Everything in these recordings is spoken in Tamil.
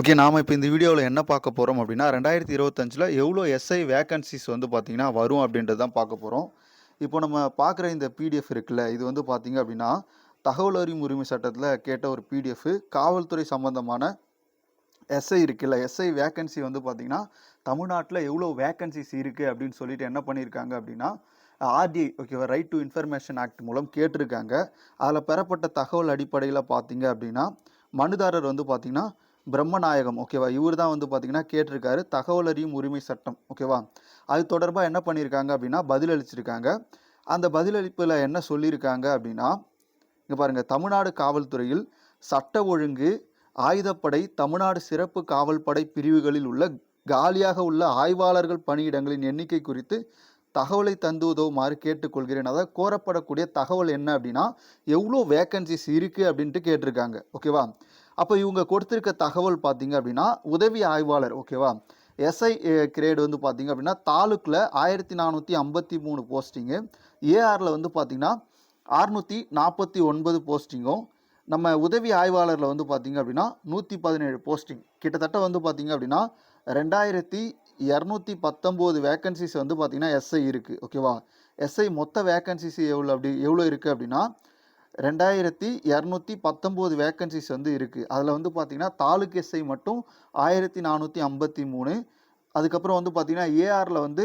ஓகே நாம் இப்போ இந்த வீடியோவில் என்ன பார்க்க போகிறோம் அப்படின்னா ரெண்டாயிரத்தி இருபத்தஞ்சில் எவ்வளோ எஸ்ஐ வேக்கன்சிஸ் வந்து பார்த்திங்கன்னா வரும் அப்படின்றது தான் பார்க்க போகிறோம் இப்போ நம்ம பார்க்குற இந்த பிடிஎஃப் இருக்குல்ல இது வந்து பார்த்திங்க அப்படின்னா தகவல் அறிவு உரிமை சட்டத்தில் கேட்ட ஒரு பிடிஎஃப் காவல்துறை சம்மந்தமான எஸ்ஐ இருக்குல்ல எஸ்ஐ வேக்கன்சி வந்து பார்த்திங்கன்னா தமிழ்நாட்டில் எவ்வளோ வேக்கன்சிஸ் இருக்குது அப்படின்னு சொல்லிட்டு என்ன பண்ணியிருக்காங்க அப்படின்னா ஆர்டிஐ ஓகேவா ரைட் டு இன்ஃபர்மேஷன் ஆக்ட் மூலம் கேட்டிருக்காங்க. அதில் பெறப்பட்ட தகவல் அடிப்படையில் பார்த்தீங்க அப்படின்னா மனுதாரர் வந்து பார்த்திங்கன்னா பிரம்மநாயகம் ஓகேவா இவர் தான் வந்து பார்த்திங்கன்னா கேட்டிருக்காரு தகவல் அறியும் உரிமை சட்டம் ஓகேவா அது தொடர்பாக என்ன பண்ணியிருக்காங்க அப்படின்னா பதிலளிச்சிருக்காங்க. அந்த பதிலளிப்பில் என்ன சொல்லியிருக்காங்க அப்படின்னா இங்கே பாருங்கள் தமிழ்நாடு காவல்துறையில் சட்ட ஒழுங்கு ஆயுதப்படை தமிழ்நாடு சிறப்பு காவல் படை பிரிவுகளில் உள்ள காலியாக உள்ள ஆய்வாளர்கள் பணியிடங்களின் எண்ணிக்கை குறித்து தகவலை தந்து உதவுமாறு கேட்டுக்கொள்கிறேன். அதாவது கோரப்படக்கூடிய தகவல் என்ன அப்படின்னா எவ்வளோ வேக்கன்சிஸ் இருக்குது அப்படின்ட்டு கேட்டிருக்காங்க ஓகேவா அப்போ இவங்க கொடுத்துருக்க தகவல் பார்த்தீங்க அப்படின்னா உதவி ஆய்வாளர் ஓகேவா எஸ்ஐ கிரேடு வந்து பார்த்தீங்க அப்படின்னா தாலுக்கில் ஆயிரத்தி நானூற்றி ஐம்பத்தி மூணு போஸ்டிங்கு ஏஆரில் வந்து பார்த்தீங்கன்னா அறுநூற்றி நாற்பத்தி ஒன்பது போஸ்டிங்கும் நம்ம உதவி ஆய்வாளரில் வந்து பார்த்தீங்க அப்படின்னா நூற்றி பதினேழு போஸ்டிங் கிட்டத்தட்ட வந்து பார்த்தீங்க அப்படின்னா ரெண்டாயிரத்தி இரநூத்தி பத்தொம்போது வேக்கன்சிஸ் வந்து பார்த்தீங்கன்னா எஸ்ஐ இருக்குது ஓகேவா எஸ்ஐ மொத்த வேக்கன்சிஸ் எவ்வளோ அப்படி எவ்வளோ இருக்குது அப்படின்னா ரெண்டாயிரத்தி இரநூத்தி பத்தொம்போது வேக்கன்சிஸ் வந்து இருக்குது அதில் வந்து பார்த்திங்கன்னா தாலுக் எஸ்ஐ மட்டும் ஆயிரத்தி நானூற்றி ஐம்பத்தி மூணு. அதுக்கப்புறம் வந்து பார்த்திங்கன்னா ஏஆரில் வந்து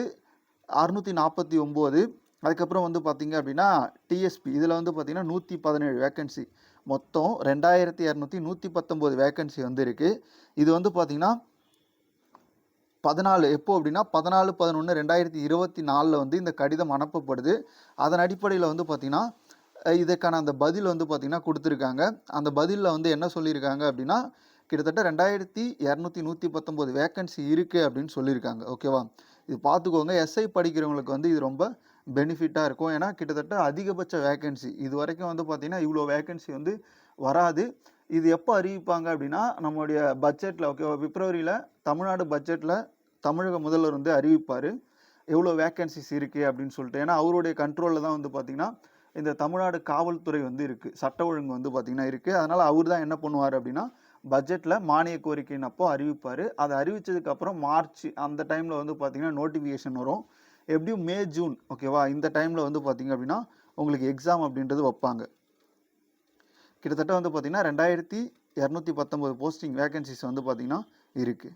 அறுநூற்றி நாற்பத்தி ஒம்பது. அதுக்கப்புறம் வந்து பார்த்திங்க அப்படின்னா டிஎஸ்பி. இதில் வந்து பார்த்திங்கன்னா நூற்றி பதினேழு வேக்கன்சி மொத்தம் ரெண்டாயிரத்தி இரநூத்தி நூற்றி பத்தொம்போது வேக்கன்சி வந்து இருக்குது இது வந்து பார்த்திங்கன்னா பதினாலு எப்போ அப்படின்னா பதினாலு பதினொன்று ரெண்டாயிரத்தி இருபத்தி நாலில் வந்து இந்த கடிதம் அனுப்பப்படுது. அதன் அடிப்படையில் வந்து பார்த்திங்கன்னா இதுக்கான அந்த பதில் வந்து பார்த்திங்கன்னா கொடுத்துருக்காங்க. அந்த பதிலில் வந்து என்ன சொல்லியிருக்காங்க அப்படின்னா கிட்டத்தட்ட ரெண்டாயிரத்தி இரநூத்தி நூற்றி பத்தொம்போது வேக்கன்சி இருக்குது அப்படின்னு சொல்லியிருக்காங்க. ஓகேவா இது பார்த்துக்கோங்க எஸ்ஐ படிக்கிறவங்களுக்கு வந்து இது ரொம்ப பெனிஃபிட்டாக இருக்கும். ஏன்னா கிட்டத்தட்ட அதிகபட்ச வேக்கன்சி இது வரைக்கும் வந்து பார்த்திங்கன்னா இவ்வளோ வேக்கன்சி வந்து வராது. இது எப்போ அறிவிப்பாங்க அப்படின்னா நம்மளுடைய பட்ஜெட்டில் ஓகேவா பிப்ரவரியில் தமிழ்நாடு பட்ஜெட்டில் தமிழக முதல்வர் வந்து அறிவிப்பார். எவ்வளோ வேக்கன்சிஸ் இருக்குது அப்படின்னு சொல்லிட்டு. ஏன்னா அவருடைய கண்ட்ரோலில் தான் வந்து பார்த்திங்கன்னா இந்த தமிழ்நாடு காவல்துறை வந்து இருக்குது சட்ட ஒழுங்கு வந்து பார்த்திங்கன்னா இருக்குது அதனால் அவர் தான் என்ன பண்ணுவார் அப்படின்னா பட்ஜெட்டில் மானிய கோரிக்கையின் அப்போ அறிவிப்பார். அதை அறிவித்ததுக்கப்புறம் மார்ச் அந்த டைமில் வந்து பார்த்திங்கன்னா நோட்டிஃபிகேஷன் வரும். எப்படியும் மே ஜூன் ஓகேவா இந்த டைமில் வந்து பார்த்திங்க அப்படின்னா உங்களுக்கு எக்ஸாம் அப்படின்றது வைப்பாங்க. கிட்டத்தட்ட வந்து பார்த்திங்கன்னா ரெண்டாயிரத்தி இரநூத்தி பத்தொம்போது போஸ்டிங் வேகன்சிஸ் வந்து பார்த்திங்கன்னா இருக்குது